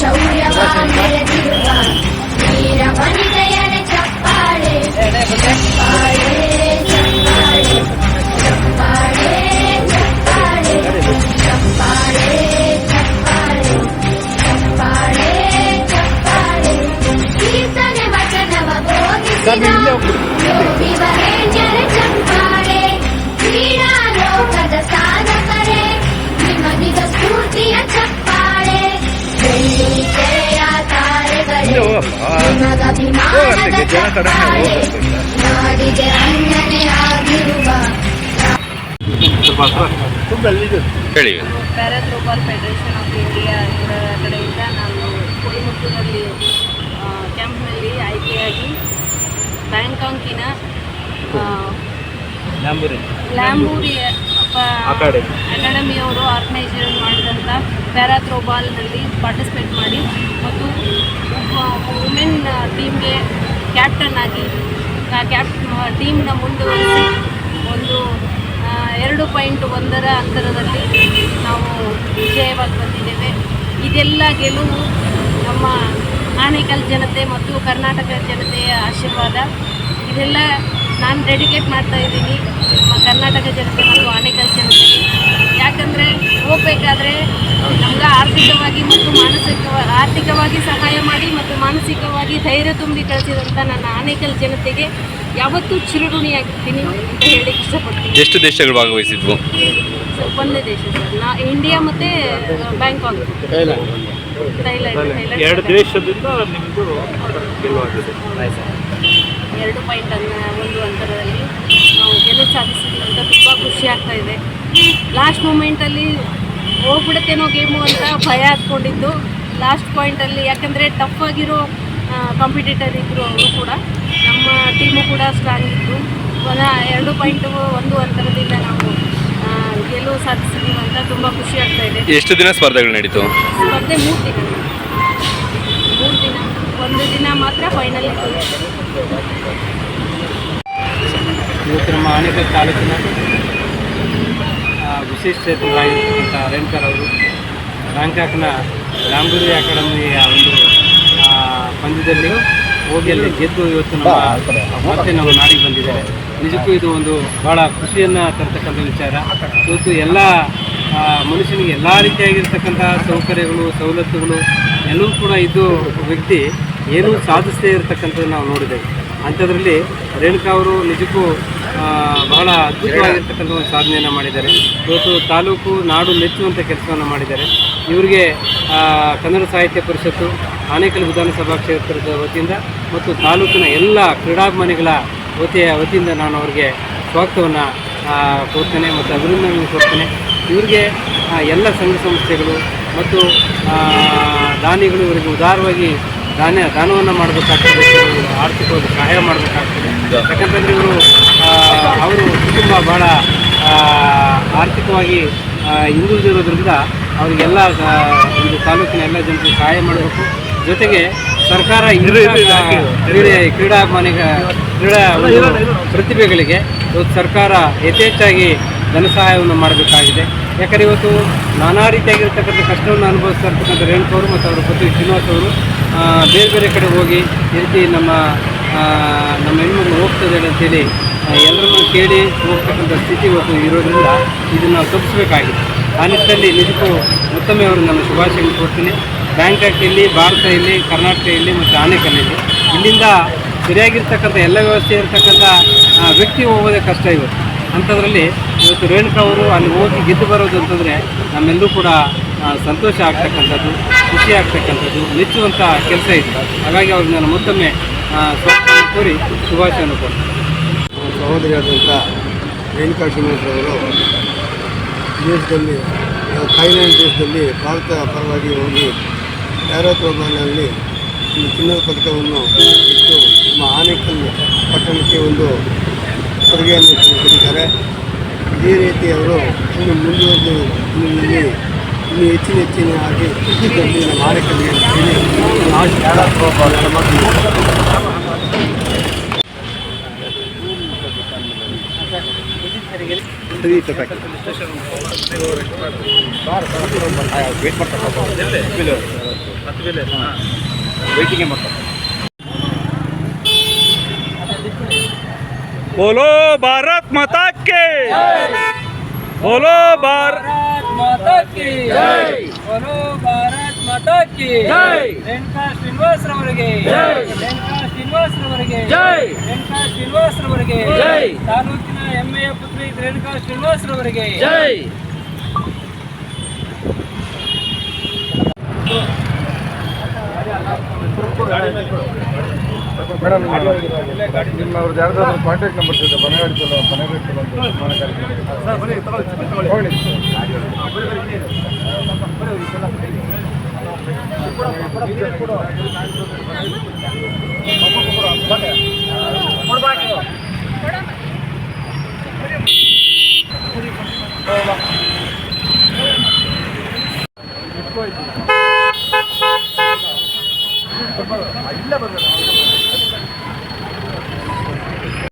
小乌鸦 ಹೇಳಿ para throwball federation of India ಇವರ ಕಡೆಯಿಂದ ನಾನು ಕೊಯಮತ್ತೂರಿನಲ್ಲಿ ಕ್ಯಾಂಪ್ನಲ್ಲಿ ಆಯ್ಕೆಯಾಗಿ ಬ್ಯಾಂಕಾಂಕಿನ ಲ್ಯಾಂಬೂರಿಯ ಅಕಾಡೆಮಿಯವರು ಆರ್ಗನೈಸೇಷನ್ ಮಾಡಿದಂಥ ಪ್ಯಾರಾಥ್ರೋಬಾಲ್ನಲ್ಲಿ ಪಾರ್ಟಿಸಿಪೇಟ್ ಮಾಡಿ ಮತ್ತು ವುಮೆನ್ ಟೀಮ್ಗೆ ಕ್ಯಾಪ್ಟನ್ ಆಗಿ ಕ್ಯಾಪ್ ಟೀಮ್ನ ಮುಂದುವರಿಸಿ ಒಂದು ಎರಡು ಪಾಯಿಂಟ್ ಒಂದರ ಅಂತರದಲ್ಲಿ ನಾವು ವಿಜಯವಾಗಿ ಬಂದಿದ್ದೇವೆ. ಇದೆಲ್ಲ ಗೆಲುವು ನಮ್ಮ ಆನೇಕಲ್ ಜನತೆ ಮತ್ತು ಕರ್ನಾಟಕ ಜನತೆಯ ಆಶೀರ್ವಾದ. ಇದೆಲ್ಲ ನಾನು ಡೆಡಿಕೇಟ್ ಮಾಡ್ತಾ ಇದ್ದೀನಿ. ನಮ್ಮ ಕರ್ನಾಟಕ ಜನತೆ ಮತ್ತು ಆನೇಕಲ್ ಜನತೆ ಯಾಕಂದರೆ ಹೋಗಬೇಕಾದ್ರೆ ನಮ್ಗೆ ಆರ್ಥಿಕವಾಗಿ ಮತ್ತು ಮಾನಸಿಕ ಆರ್ಥಿಕವಾಗಿ ಸಹಾಯ ಮಾಡಿ ಮತ್ತು ಮಾನಸಿಕವಾಗಿ ಧೈರ್ಯ ತುಂಬಿ ಕಳಿಸಿದಂಥ ನನ್ನ ಆನೇಕಲ್ ಜನತೆಗೆ ಯಾವತ್ತೂ ಚಿರಋಣಿಯಾಗಿರ್ತೀನಿ ಅಂತ ಹೇಳಿ ಇಷ್ಟಪಡ್ತೀನಿ. ಎಷ್ಟು ದೇಶಗಳು ಭಾಗವಹಿಸಿದ್ವು? ಒಂದೇ ದೇಶ ಸರ್. ನಾ ಇಂಡಿಯಾ ಮತ್ತು ಬ್ಯಾಂಕಾಕ್. ಥೈಲ್ಯಾಂಡ್. ಎರಡು ದೇಶದಿಂದ ನಿಮ್ಮದು ಎರಡು ಪಾಯಿಂಟ್ ಒಂದು ಅಂತರದಲ್ಲಿ ನಾವು ಗೆಲುವು ಸಾಧಿಸಿದ್ವಿ ಅಂತ ತುಂಬ ಖುಷಿ ಆಗ್ತಾ ಇದೆ. ಲಾಸ್ಟ್ ಮೂಮೆಂಟಲ್ಲಿ ಹೋಗ್ಬಿಡುತ್ತೇನೋ ಗೇಮು ಅಂತ ಭಯ ಹತ್ಕೊಂಡಿದ್ದು ಲಾಸ್ಟ್ ಪಾಯಿಂಟಲ್ಲಿ ಯಾಕಂದರೆ ಟಫ್ ಆಗಿರೋ ಕಾಂಪಿಟೇಟರ್ ಇದ್ದರು ಅವರು ಕೂಡ ನಮ್ಮ ಟೀಮು ಕೂಡ ಸ್ಟ್ರಾಂಗ್ ಇತ್ತು. ಒಂದು ಎರಡು ಪಾಯಿಂಟು ಒಂದು ಅಂತರದಿಂದ ನಾವು ಗೆಲುವು ಸಾಧಿಸಿದ್ವಿ ಅಂತ ತುಂಬ ಖುಷಿ ಆಗ್ತಾ ಇದೆ. ಎಷ್ಟು ದಿನ ಸ್ಪರ್ಧೆಗಳು ನಡೀತು? ಸ್ಪರ್ಧೆ ಮೂರು ದಿನ. ಒಂದು ದಿನ ಮಾತ್ರ ಫೈನಲ್ ಇವತ್ತು ನಮ್ಮ ಆನೇಕಲ್ ತಾಲೂಕಿನ ವಿಶೇಷ ಚೇತನರಾಗಿರ್ತಕ್ಕಂಥ ರೇಣುಕರ್ ಅವರು ಬ್ಯಾಂಕಾಕ್ನ ರಾಮಗುರಿ ಅಕಾಡೆಮಿಯ ಒಂದು ಪಂದ್ಯದಲ್ಲಿ ಹೋಗಿ ಅಲ್ಲಿ ಗೆದ್ದು ಇವತ್ತು ನಮ್ಮ ಮತ್ತೆ ನಮ್ಮ ನಾಡಿಗೆ ಬಂದಿದ್ದಾರೆ. ನಿಜಕ್ಕೂ ಇದು ಒಂದು ಭಾಳ ಖುಷಿಯನ್ನು ತರ್ತಕ್ಕಂಥ ವಿಚಾರ. ಇವತ್ತು ಎಲ್ಲ ಮನುಷ್ಯನಿಗೆ ಎಲ್ಲ ರೀತಿಯಾಗಿರ್ತಕ್ಕಂಥ ಸೌಕರ್ಯಗಳು, ಸವಲತ್ತುಗಳು ಎಲ್ಲವೂ ಕೂಡ ಇದ್ದು ವ್ಯಕ್ತಿ ಏನೂ ಸಾಧಿಸದೇ ಇರತಕ್ಕಂಥದ್ದು ನಾವು ನೋಡಿದ್ದೇವೆ. ಅಂಥದ್ರಲ್ಲಿ ರೇಣುಕಾ ಅವರು ನಿಜಕ್ಕೂ ಬಹಳ ಅದ್ಭುತವಾಗಿರ್ತಕ್ಕಂಥ ಒಂದು ಸಾಧನೆಯನ್ನು ಮಾಡಿದ್ದಾರೆ. ಇವತ್ತು ತಾಲೂಕು ನಾಡು ಮೆಚ್ಚುವಂಥ ಕೆಲಸವನ್ನು ಮಾಡಿದ್ದಾರೆ. ಇವರಿಗೆ ಕನ್ನಡ ಸಾಹಿತ್ಯ ಪರಿಷತ್ತು, ಆನೇಕಲ್ ವಿಧಾನಸಭಾ ಕ್ಷೇತ್ರದ ವತಿಯಿಂದ ಮತ್ತು ತಾಲೂಕಿನ ಎಲ್ಲ ಕ್ರೀಡಾಭಿಮಾನಿಗಳ ವತಿಯ, ವತಿಯಿಂದ ನಾನು ಅವರಿಗೆ ಸ್ವಾಗತವನ್ನು ಕೊಡ್ತೇನೆ ಮತ್ತು ಅಭಿನಂದನೆ ಕೊಡ್ತೇನೆ ಇವರಿಗೆ ಎಲ್ಲ ಸಂಘ ಸಂಸ್ಥೆಗಳು ಮತ್ತು ದಾನಿಗಳು ಇವರಿಗೆ ಉದಾರವಾಗಿ ದಾನ ದಾನವನ್ನು ಮಾಡಬೇಕಾಗ್ತದೆ ಆರ್ಥಿಕವಾಗಿ ಸಹಾಯ ಮಾಡಬೇಕಾಗ್ತದೆ. ಯಾಕಂತಂದರೆ ಇವರು ಅವರು ಕುಟುಂಬ ಭಾಳ ಆರ್ಥಿಕವಾಗಿ ಹಿಂದುಳಿದಿರೋದ್ರಿಂದ ಅವರಿಗೆಲ್ಲ ಒಂದು ತಾಲೂಕಿನ ಎಲ್ಲ ಜನರಿಗೆ ಸಹಾಯ ಮಾಡಬೇಕು. ಜೊತೆಗೆ ಸರ್ಕಾರ ಕ್ರೀಡೆ ಕ್ರೀಡೆ ಕ್ರೀಡಾಭಿಮಾನಿಗ ಕ್ರೀಡಾ ಪ್ರತಿಭೆಗಳಿಗೆ ಇವತ್ತು ಸರ್ಕಾರ ಯಥೇಚ್ಛಾಗಿ ಧನ ಸಹಾಯವನ್ನು ಮಾಡಬೇಕಾಗಿದೆ. ಯಾಕಂದರೆ ಇವತ್ತು ನಾನಾ ರೀತಿಯಾಗಿರ್ತಕ್ಕಂಥ ಕಷ್ಟವನ್ನು ಅನುಭವಿಸ್ತಾ ಇರ್ತಕ್ಕಂಥ ರೇಣುಕವರು ಮತ್ತು ಅವರ ಪತ್ನಿ ಶ್ರೀನಿವಾಸ್ ಅವರು ಬೇರೆ ಬೇರೆ ಕಡೆ ಹೋಗಿ ಈ ರೀತಿ ನಮ್ಮ ನಮ್ಮ ಹೆಣ್ಮಗಳು ಹೋಗ್ತದೆ ಅಂತೇಳಿ ಎಲ್ಲರನ್ನೂ ಕೇಳಿ ಹೋಗ್ತಕ್ಕಂಥ ಸ್ಥಿತಿ ಇವತ್ತು ಇರೋದ್ರಿಂದ ಇದನ್ನು ತಪ್ಪಿಸಬೇಕಾಗಿದೆ. ಆ ನಿಟ್ಟಿನಲ್ಲಿ ನಿಜಕ್ಕೂ ಮತ್ತೊಮ್ಮೆ ಅವರು ನನ್ನ ಶುಭಾಶಯಗಳು ಕೊಡ್ತೀನಿ ಬ್ಯಾಂಕಾಕ್ ಇಲ್ಲಿ ಭಾರತ ಇಲ್ಲಿ ಕರ್ನಾಟಕ ಇಲ್ಲಿ ಮತ್ತು ಆನೆಕಲ್ಲಿ ಇಲ್ಲಿಂದ ಸರಿಯಾಗಿರ್ತಕ್ಕಂಥ ಎಲ್ಲ ವ್ಯವಸ್ಥೆ ಇರತಕ್ಕಂಥ ವ್ಯಕ್ತಿ ಹೋಗೋದೇ ಕಷ್ಟ ಇವತ್ತು. ಅಂಥದ್ರಲ್ಲಿ ಇವತ್ತು ರೇಣುಕಾ ಅವರು ಅಲ್ಲಿ ಹೋಗಿ ಗೆದ್ದು ಬರೋದು ಅಂತಂದರೆ ನಮ್ಮೆಲ್ಲೂ ಕೂಡ ಸಂತೋಷ ಆಗ್ತಕ್ಕಂಥದ್ದು, ಖುಷಿ ಆಗ್ತಕ್ಕಂಥದ್ದು ಮೆಚ್ಚುವಂಥ ಕೆಲಸ ಇತ್ತು ಹಾಗಾಗಿ ಅವ್ರಿಗೆ ನಾನು ಮತ್ತೊಮ್ಮೆ ಸ್ವಾಗತ ಕೋರಿ ಶುಭಾಶಯವನ್ನು ಕೊಡ್ತೀನಿ ಸಹೋದರಿಯಾದಂಥ ರೇಣುಕಾ ಶ್ರೀನಿವಾಸರವರು ದೇಶದಲ್ಲಿ ಥೈಲ್ಯಾಂಡ್ ದೇಶದಲ್ಲಿ ಭಾರತ ಪರವಾಗಿ ಹೋಗಿ ಪ್ಯಾರಾಥ್ರೋಬಾಲ್ನಲ್ಲಿ ಒಂದು ಚಿನ್ನದ ಪದಕವನ್ನು ಇಟ್ಟು ನಮ್ಮ ಆನೇಕಲ್ ಪಟ್ಟಣಕ್ಕೆ ಒಂದು ಕೊಡುಗೆಯನ್ನು ಕೊಟ್ಟಿದ್ದಾರೆ. ಈ ರೀತಿ ಅವರು ಇನ್ನು ಮುಂದುವರೆದು ಇನ್ನು ಹೆಚ್ಚಿನ ಹೆಚ್ಚಿನ ಆಗಿ ಕೃಷಿದಲ್ಲಿ ನಮ್ಮ ಆರೋಗ್ಯ ವೇಟ್ ಮಾಡ್ತಾರೆ ವೇಟಿಂಗೇ ಮಾಡ್ತಾರೆ. बोलो भारत माता के बोलो भारत ಮಾತಾ ಕಿ ಜೈ बोलो ಭಾರತ್ ಮಾತಾ ಕಿ ಜೈ ರೇಣುಕಾ ಶ್ರೀನಿವಾಸ್ ರವರಿಗೆ ಜೈ ರೇಣುಕಾ ಶ್ರೀನಿವಾಸ್ ರವರಿಗೆ ಜೈ ರೇಣುಕಾ ಶ್ರೀನಿವಾಸ್ ರವರಿಗೆ ಜೈ ತಾಲೂಕಿನ ಹೆಮ್ಮೆಯ ಪುತ್ರಿ ರೇಣುಕಾ ಶ್ರೀನಿವಾಸ್ ರವರಿಗೆ ಜೈ ಮೇಡಮ್ ನಿಮ್ಮ ಅವ್ರದ್ದು ಯಾರ್ದಾದ್ರು ಕಾಂಟ್ಯಾಕ್ಟ್ ನಂಬರ್ ಇದೆ ಮನೆಗಾಡಿ ಚಲೋ ಮನೆಗಾಡಿ ಚಲೋ ಅಂತ ಮನೆ ಕಾರ್ಯಕ್ರಮ. ತಗೊಳ್ಳಿ.